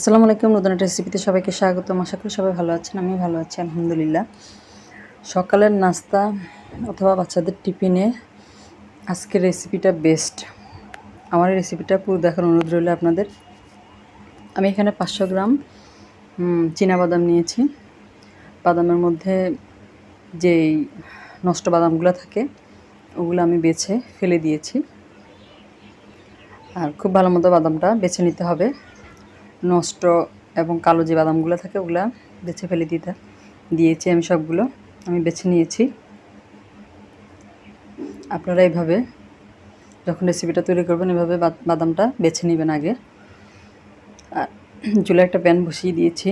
আসসালামু আলাইকুম, নতুন একটা রেসিপিতে সবাইকে স্বাগতম। আশা করি সবাই ভালো আছেন আমি ভালো আছি, আলহামদুলিল্লাহ। সকালের নাস্তা অথবা বাচ্চাদের টিফিনে আজকের রেসিপিটা বেস্ট আমার এই রেসিপিটা পুরো দেখার অনুরোধ রইল আপনাদের। আমি এখানে পাঁচশো গ্রাম বাদাম নিয়েছি। বাদামের মধ্যে যেই নষ্ট বাদামগুলো থাকে, ওগুলো আমি বেছে ফেলে দিয়েছি। আর খুব ভালো মতো বাদামটা বেছে নিতে হবে। নষ্ট এবং কালো যে বাদামগুলো থাকে ওগুলো বেছে ফেলে দিতে। দিয়েছি আমি সবগুলো, আমি বেছে নিয়েছি। আপনারা এইভাবে যখন রেসিপিটা তৈরি করবেন, এভাবে বাদামটা বেছে নেবেন আগে। আর চুলে একটা প্যান বসিয়ে দিয়েছি।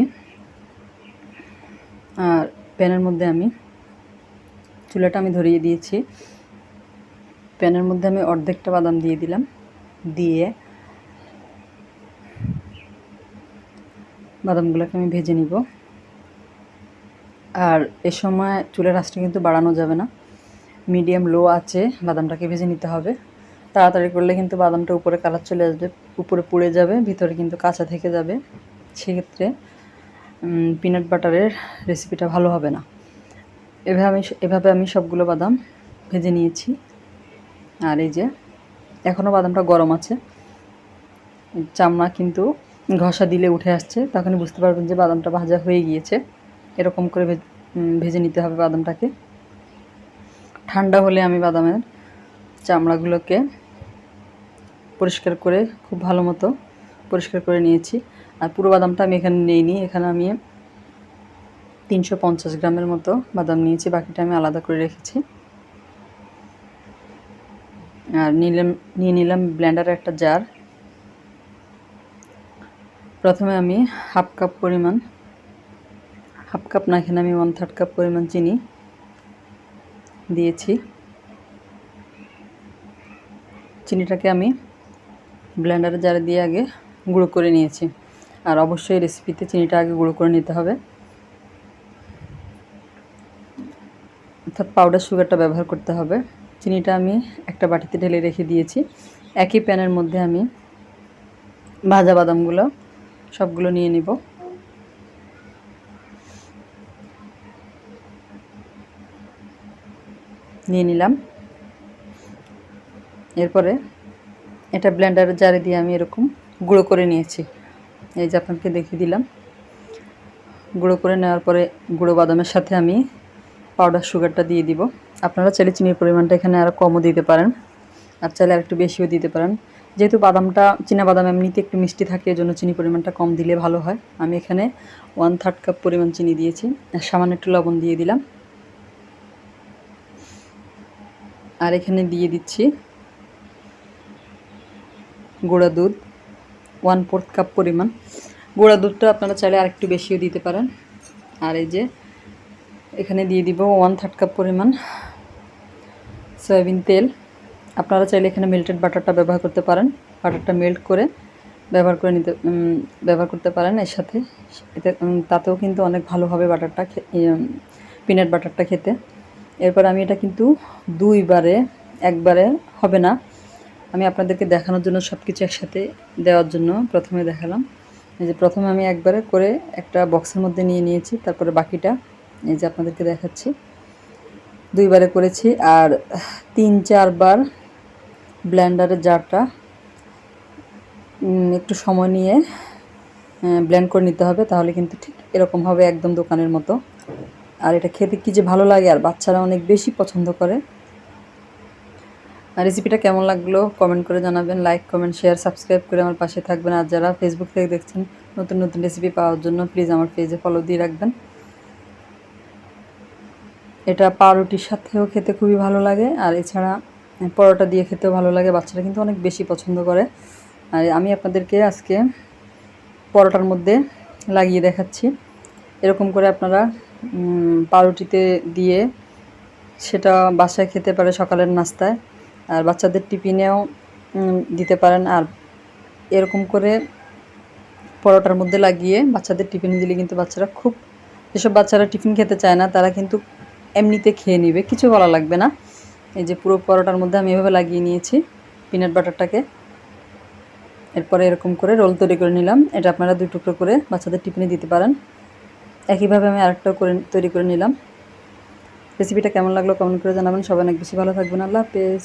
আর প্যানের মধ্যে আমি চুলাটা আমি ধরিয়ে দিয়েছি। প্যানের মধ্যে আমি অর্ধেকটা বাদাম দিয়ে দিলাম। দিয়ে বাদামগুলোকে আমি ভেজে নিব। আর এ সময় চুলের আঁচটা কিন্তু বাড়ানো যাবে না। মিডিয়াম লো আছে, বাদামটাকে ভেজে নিতে হবে। তাড়াতাড়ি করলে কিন্তু বাদামটা উপরে কালার চলে আসবে, উপরে পুড়ে যাবে, ভিতরে কিন্তু কাঁচা থেকে যাবে। সেক্ষেত্রে পিনাট বাটারের রেসিপিটা ভালো হবে না। এভাবে আমি এভাবে আমি সবগুলো বাদাম ভেজে নিয়েছি। আর এই যে এখনও বাদামটা গরম আছে। চামড়া কিন্তু ঘষা দিলে উঠে আসছে, তখনই বুঝতে পারবেন যে বাদামটা ভাজা হয়ে গিয়েছে। এরকম করে ভেজে নিতে হবে বাদামটাকে। ঠান্ডা হলে আমি বাদামের চামড়াগুলোকে পরিষ্কার করে, খুব ভালো মতো পরিষ্কার করে নিয়েছি। আর পুরো বাদামটা আমি এখানে নিইনি, এখানে আমি তিনশো পঞ্চাশ গ্রামের মতো বাদাম নিয়েছি, বাকিটা আমি আলাদা করে রেখেছি। আর নিলাম, নিয়ে নিলাম ব্ল্যান্ডারের একটা জার প্রথমে আমি হাফ কাপ পরিমাণ, হাফ কাপ না এখানে আমি ওয়ান থার্ড কাপ পরিমাণ চিনি দিয়েছি। চিনিটাকে আমি ব্লেন্ডারে জারে দিয়ে আগে গুঁড়ো করে নিয়েছি। আর অবশ্যই রেসিপিতে চিনিটা আগে গুঁড়ো করে নিতে হবে। অর্থাৎ পাউডার সুগারটা ব্যবহার করতে হবে। চিনিটা আমি একটা বাটিতে ঢেলে রেখে দিয়েছি। একই প্যানের মধ্যে আমি ভাজা বাদামগুলো সবগুলো নিয়ে নিব। নিয়ে নিলাম। এরপরে এটা ব্লেন্ডারের জারে দিয়ে আমি এরকম গুঁড়ো করে নিয়েছি। এই যে আপনাকে দেখিয়ে দিলাম। গুঁড়ো করে নেওয়ার পরে গুঁড়ো বাদামের সাথে আমি পাউডার সুগারটা দিয়ে দিব। আপনারা চাইলে চিনির পরিমাণটা এখানে আরও কমও দিতে পারেন। আর চাইলে আরেকটু বেশিও দিতে পারেন। যেহেতু বাদামটা, চীনা বাদাম এমনিতে একটু মিষ্টি থাকে, এজন্য চিনি পরিমাণটা কম দিলে ভালো হয়। আমি এখানে ওয়ান থার্ড কাপ পরিমাণ চিনি দিয়েছি। আর সামান্য একটু লবণ দিয়ে দিলাম। আর এখানে দিয়ে দিচ্ছি গুঁড়া দুধ ওয়ান ফোর্থ কাপ পরিমাণ। গুঁড়া দুধটা আপনারা চাইলে আরেকটু বেশিও দিতে পারেন। আর এই যে এখানে দিয়ে দিব ওয়ান থার্ড কাপ পরিমাণ সয়াবিন তেল। আপনারা চাইলে এখানে মেল্টেড বাটারটা ব্যবহার করতে পারেন। বাটারটা মেল্ট করে ব্যবহার করে নিতে ব্যবহার করতে পারেন এর সাথে। এতে তাতেও কিন্তু অনেক ভালো হবে বাটারটা পিনাট বাটারটা খেতে। এরপর আমি এটা কিন্তু দুইবারে, একবারে হবে না। আমি আপনাদেরকে দেখানোর জন্য সব কিছু একসাথে দেওয়ার জন্য প্রথমে দেখালাম। এই যে প্রথমে আমি একবারে করে একটা বক্সের মধ্যে নিয়ে নিয়েছি, তারপরে বাকিটা এই যে আপনাদেরকে দেখাচ্ছি। দুইবারে করেছি আর তিন চারবার ব্লেন্ডারের জারটা একটু সময় নিয়ে ব্লেন্ড করে নিতে হবে, তাহলে কিন্তু ঠিক এরকম হবে একদম দোকানের মতো। আর এটা খেতে কী যে ভালো লাগে, আর বাচ্চারা অনেক বেশি পছন্দ করে। রেসিপিটা কেমন লাগল কমেন্ট করে জানাবেন লাইক কমেন্ট শেয়ার সাবস্ক্রাইব করে আমার পাশে থাকবেন। আর যারা ফেসবুক থেকে দেখছেন, নতুন নতুন রেসিপি পাওয়ার জন্য প্লিজ আমার পেজে ফলো দিয়ে রাখবেন। এটা পাউরুটির সাথেও খেতে খুবই ভালো লাগে, আর এছাড়া পরোটা দিয়ে খেতেও ভালো লাগে, বাচ্চারা কিন্তু অনেক বেশি পছন্দ করে। আর আমি আপনাদেরকে আজকে পরোটার মধ্যে লাগিয়ে দেখাচ্ছি। এরকম করে আপনারা পাউরুটিতে দিয়ে সেটা বাসায় খেতে পারে সকালের নাস্তায়। আর বাচ্চাদের টিফিনেও দিতে পারেন। আর এরকম করে পরোটার মধ্যে লাগিয়ে বাচ্চাদের টিফিনে দিলে কিন্তু বাচ্চারা খুব, যেসব বাচ্চারা টিফিন খেতে চায় না, তারা কিন্তু এমনিতে খেয়ে নেবে, কিছু বলা লাগবে না। এই যে পুরো পরোটার মধ্যে আমি এভাবে লাগিয়ে নিয়েছি পিনাট বাটারটাকে এরপরে এরকম করে রোল তৈরি করে নিলাম। এটা আপনারা দুই টুকরো করে বাচ্চাদের টিফিনে দিতে পারেন। একইভাবে আমি আরেকটাও করে তৈরি করে নিলাম। রেসিপিটা কেমন লাগল কমেন্ট করে জানাবেন। সবাই অনেক বেশি ভালো থাকবেন। আল্লাহ হাফেজ।